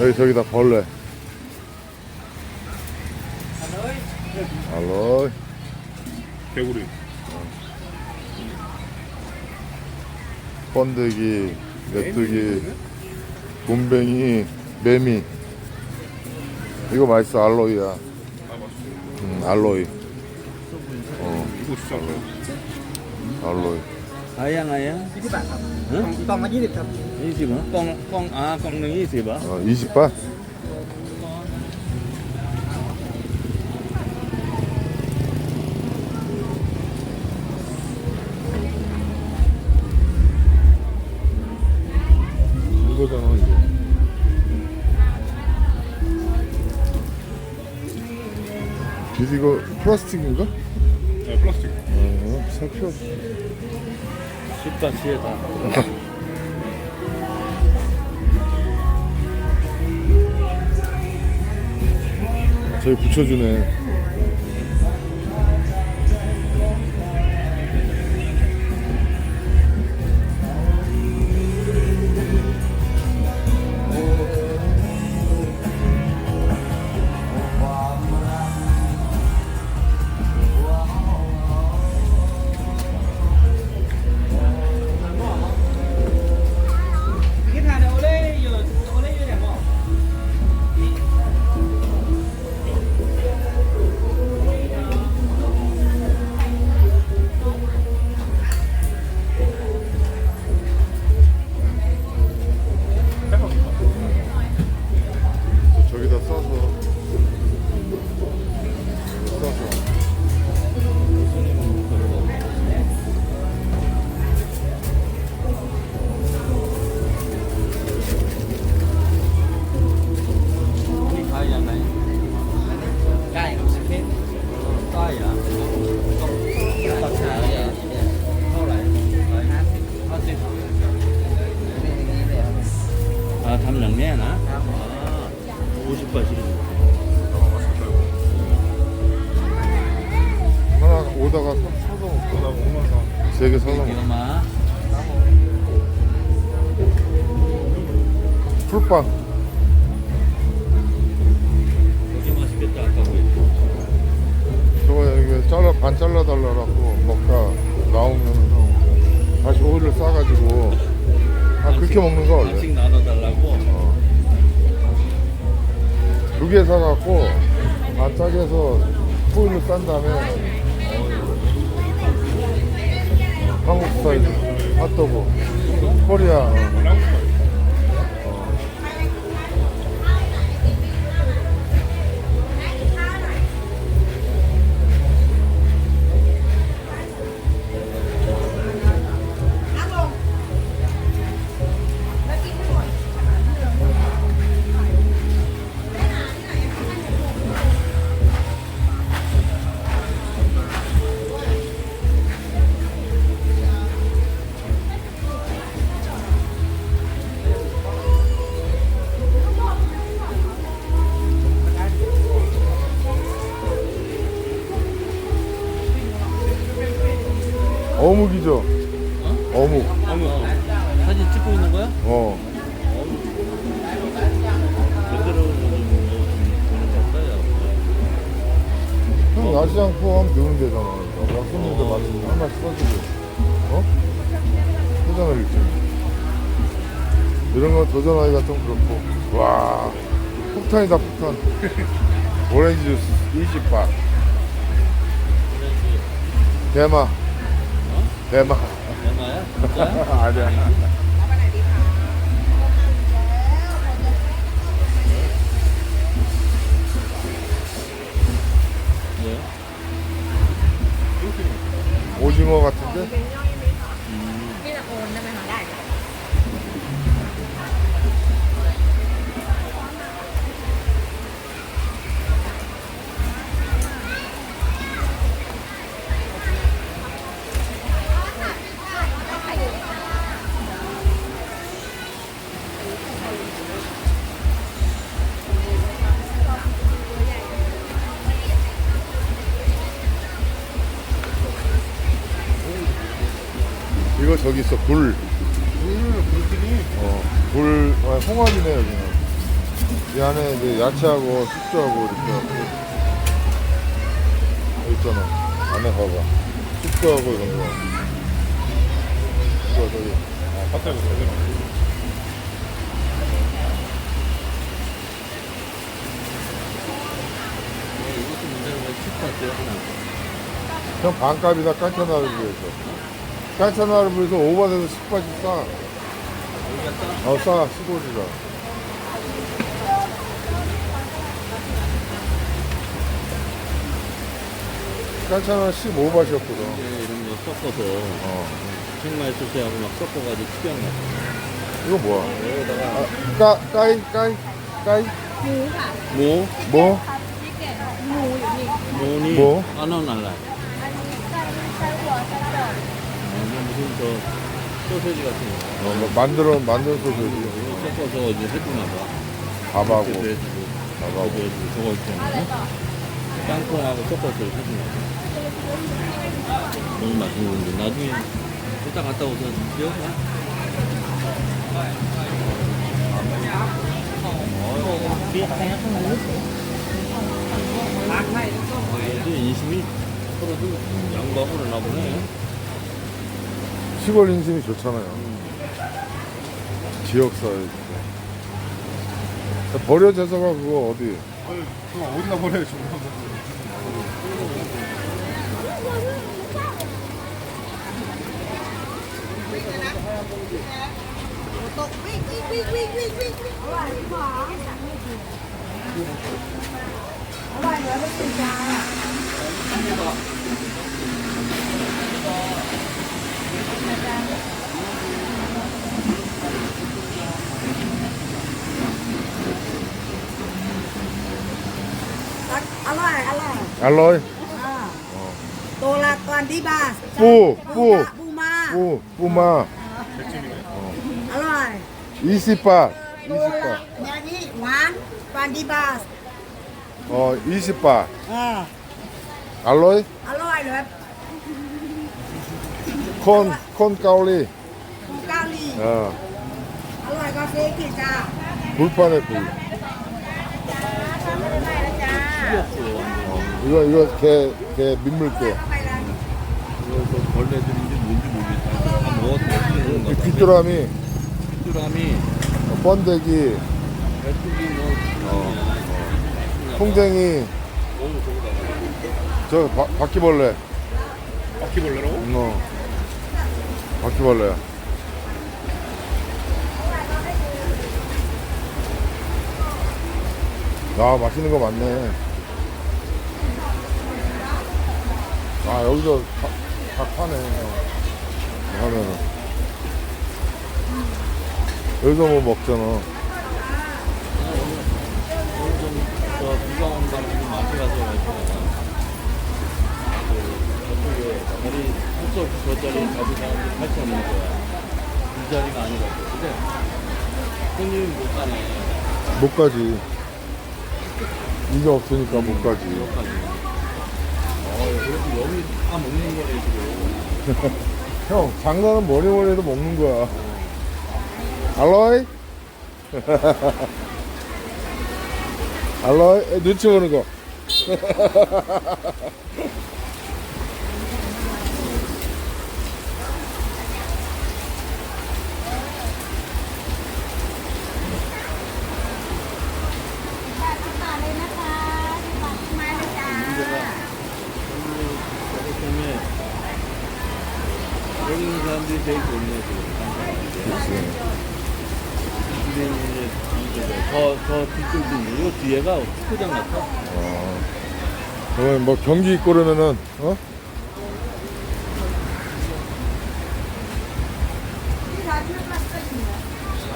여기 저기다 벌레. 알로이? 개구리. 어. 번데기 메뚜기 곰뱅이 매미. 이거 맛있어 알로이야. 아, 음, 알로이. 어. 알로이. 알로이. 아양 아양 ฮะ กล่องละ20ครับ ยี่สิบเหรอกล่องกล่องอ่ากล่องหนึ่งยี่สิบเหรอ 어, 20바? 이거잖아, 이거. 이거 이거 플라스틱인가? 네 플라스틱. 어, 살펴. 십다 시에다 저기 붙여주네. 풀빵. 여기 맛있겠다 아까 그 저거 이게 잘라 반 잘라 달라고 먹다 나오면 다시 오일을 싸가지고. 아 그렇게 먹는 거 원래 반씩 나눠달라고? 두 개 사갖고 반 짜게 해서 오일을 싼 다음에 한국 스타일 핫도그. 코리아. 어. 어묵이죠. 어 묵. 어머 사진 찍고 있는 거야? 어? 형 야시장 포함 넣으면 되잖아. 야 손님들 맛있는 한 마씩 써주고. 어? 포장을 이렇게 이런 거 도전하기가 좀 그렇고. 와. 폭탄이다 폭탄. 오렌지 주스 20바 대마 대마 얼마야? 진짜야? 아니야 네. 오징어 같은데? 저기 있어 굴 물 물튀기. 어, 굴 홍합이네 여기는. 이 안에 이제 야채하고 숙주하고 이렇게 하고. 여기 있잖아. 안에 봐봐. 숙주하고 이런 거. 이거 저기. 아, 팥대고 제대로. 이것도 문제는 왜 칩같아요 하나. 그냥? 반값이다. 깐차나를 비해서 깐차나를 비해서 오버돼서 10바지 싸 여기가 싸. 어, 싸, 시골이라. 깐차나 15바시였거든. 이제 이런 거 섞어서 어. 정말 소스하고 막 섞어가지고 특이한 거. 이거 뭐야? 여기다가 아, 까, 까이, 까이, 까이? หมูค่ะ 뭐? 뭐? พริกแกงหมูอยู่นี่ 뭐니? 뭐? 안원 알라. อันนี้ไส้ไส้หัวไส้กรอก 어, 이거 무슨 저 소세지 같은 거. 어, 뭐 만들어, 이거 저기. 섞어서 이제 해주나 봐. 밥하고. 이렇게도 해주고, 밥하고. 저거 해주고, 저거 있잖아. 땅콩하고 섞어서 해주나 봐. 너무 맛있는 건데 나중에 이따 갔다 오서 기억나? 그래도 인심이 서로도 양보하고 그러나 보네. 시골 인심이 좋잖아요. 지역사회. 버려져서가 그거 어디. 아니, 그거 어디다 버려요, 지금. alo. 알로이? À. Tô là toàn đi bà. Pu, pu. Bu ma. 뿌, 뿌마. Alo ơi. 이시빠. Tô 이시빠. là nhà đi ngoan. Toàn đi bà. 어, 이시빠. À. 알로이? Alo ơi được. 콘, 콘 까올리. Cùng cao ly. 어, Alo ơi có phê kìa cha. 불판에 불. ไม่แล้วจ้า 어, 이거, 이거 개, 개 민물개. 이거 저 벌레들인지 뭔지 모르겠다. 다 어떻게 이? 귀뚜라미, 귀뚜라미, 번데기, 메뚜기 뭐, 어, 풍뎅이, 어. 저 바, 바퀴벌레. 바퀴벌레라고? 어. 바퀴벌레야. 야, 맛있는 거 많네. 아, 여기서 다, 다 파네. 하면은. 여기서 뭐 먹잖아. 오늘 좀, 저, 비가 온다고 좀 마트 가서 가지고. 그, 저쪽에, 자리, 한쪽 저 자리 가서 사람들이 할수 없는 거야. 이 자리가 아니라고. 근데, 손님이 못 가네. 못 가지. 이게 없으니까 못 가지. 여기까지. 어, 그래도 여기 다 먹는 거네, 지금. 형, 뭐니 뭐니 해도 먹는 거야. 알로이? 알로이? 에, 눈치 보는 거. 제일 좋네, 지금. 그치. 근데 이제 이쪽에 저, 저 뒤쪽도. 이 뒤에가 축구장 같아. 어. 그러면 뭐 경기 있고 그러면은, 어?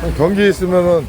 형, 경기 있으면은,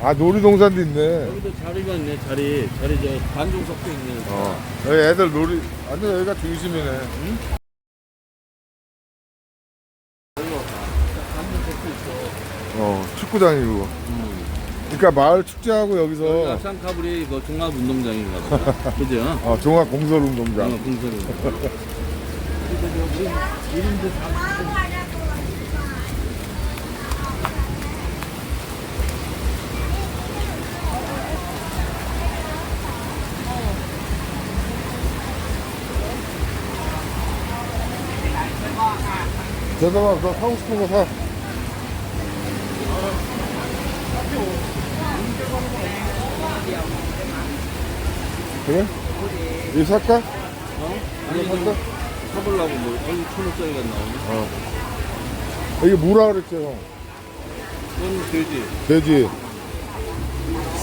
아, 놀이동산도 있네. 여기도 자리가 있네, 자리. 자리 저 관중석도 있네. 어. 여기 애들 놀이, 완전 여기가 중심이네. 관 어 축구장이고. 음. 그러니까 마을 축제하고 여기서 여기가 쌍카브리 그 뭐 종합운동장인가 보다. 그죠? 아, 어, 종합공설운동장. 어, 공설이. 이름도 대단하다. 사고 싶은 거 사. 그래? 이거 살까? 어? 아니 이거 좀 살까? 사보려고 뭐 얼굴 천 원짜리가 나오네. 어. 이게 뭐라 그랬죠, 형? 이건 돼지. 돼지.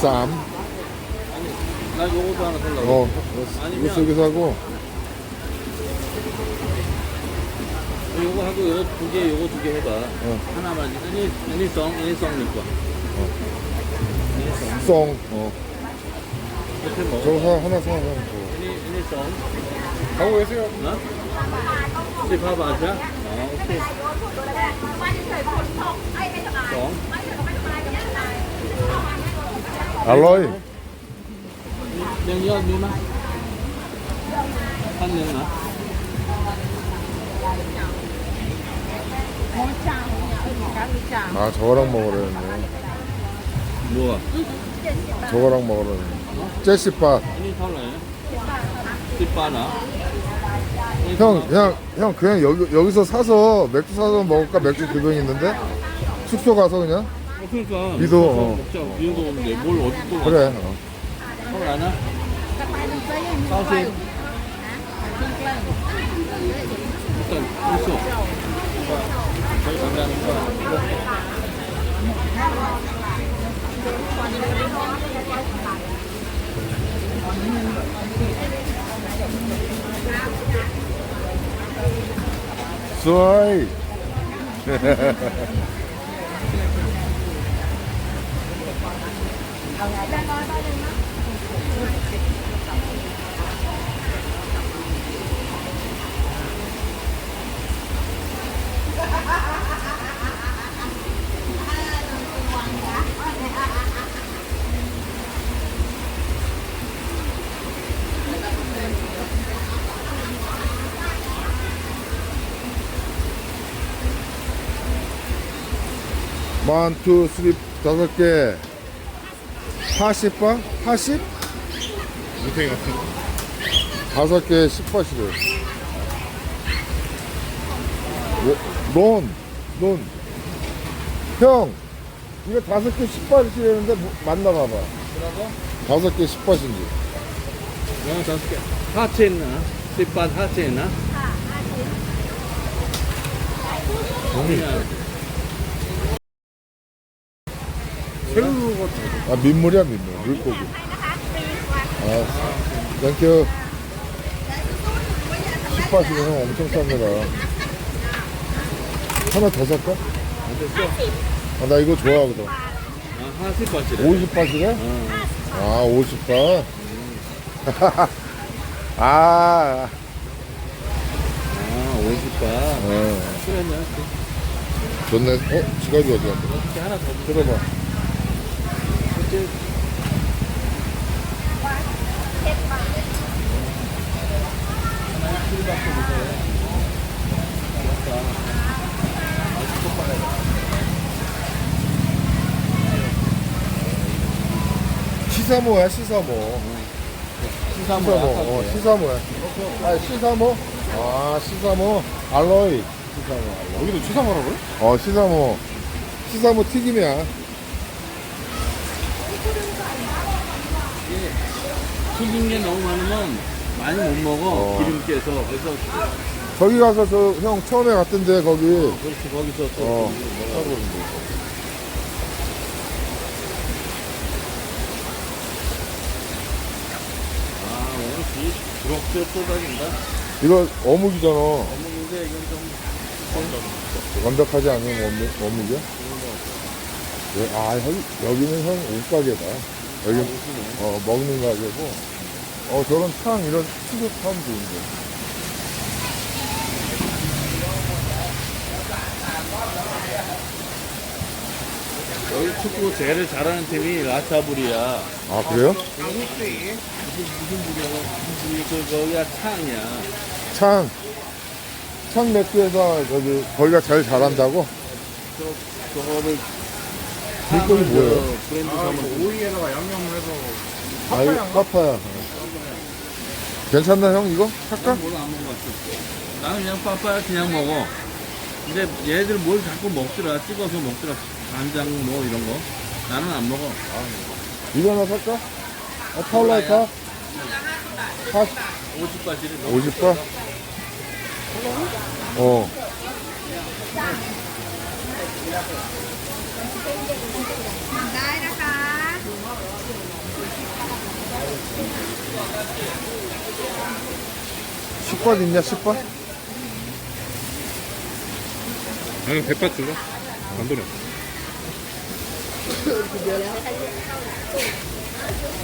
쌈. 나 요거도 하나 살라고. 어, 아니면- 이거 세개 사고. 요거 하고 요거 두 개, 요거 두 개 해봐. 어. 하나만. 아니, 아니, 성, 아니, 성 넣을 거야. 썽. 어. 이렇게 먹어. 저거 사, 하나 사. 아니, 성. 가고 계세요. 어? 집 봐봐, 자. 어, 오케이. 성. 알로이. Như má Thanh nhân hả? 아, 저거랑 먹으려 했네. Mua 저거랑 먹으려 했네. 제시밥. Ini sao lại Tipa hả? 형, 그냥, 형, 그냥 여기, 여기서 사서, 맥주 사서 먹을까? 맥주 두 병 있는데? 숙소 가서 그냥? 어, 그러니까 미도, 어. 먹자 미도 오는데 뭘 어디 또 그래. 어. nó Sao xin 일단 있어 저희 감사합니다 xuôi Hãy subscribe cho kênh Ghiền Mì 원, 투, 쓰리, 다섯 개. 80바? 80? 무탱이 같은 거. 다섯 개 10바시래. 론, 론. 형, 이거 다섯 개 10바시라는데 맞나 봐봐. 다섯 개 10바신지. Đó, sao kìa Hát trên hả? Tipa hát trên hả? 아, 민물이야, 민물. 물고기. 아, 땡큐. 10바시면 형 엄청 쌉니다. 하나 더 살까? 아, 나 이거 좋아하거든. 아, 하나씩 빠지래 50바시래? 어. 아, 50바. 아, 아, 50바 어, 그러냐 좋네. 어, 지갑이 어디 갔어? 이렇게 하나 더 들어봐. 그치? 시사모야, 시사모. 시사모, 어, 시사모야. 아, 시사모? 아, 시사모. 알로이. 시사모, 알로이. 여기도 추상하라고요? 어, 시사모. 시사모 튀김이야. 튀긴 게 너무 많으면 많이 못 먹어 어. 기름 깨서 그래서 저기 가서 저 형 처음에 갔던데 거기 그렇지 거기서 또 어. 먹어. 아 오늘 비 부럽게 쏟아진다 이거 어묵이잖아. 어묵인데 이건 좀 완벽하지 않은 어묵, 어묵이야? 예, 아, 여기, 여기는 형 옷가게다. 여기 어, 먹는 가게고. 어, 저런 탕, 이런 처음 좋은데. 여기 축구 제일 잘하는 팀이 라차불이야 아, 그래요? 무슨 불이야 무슨 불이 그 거기가 창이야 창. 창 맥주에서 저기, 거기가 제일 잘한다고? 저, 저거를 물고기 뭐예요? 저 브랜드 아, 사면 이거 오이에다가 양념을 해서. 아, 이거 파파야. 괜찮나, 형, 이거? 살까? 난 뭘안 먹어봤어 나는 그냥 빠빠야 그냥 먹어 근데 얘들 뭘 자꾸 먹더라. 찍어서 먹더라. 간장 뭐 이런 거. 나는 안 먹어. 이거 하나 살까? 아, 파울라이카? 40, 50바지를 50바? 어. 식밭 있냐, 식밭? 아니, 백밭 줄라? 안 돌려.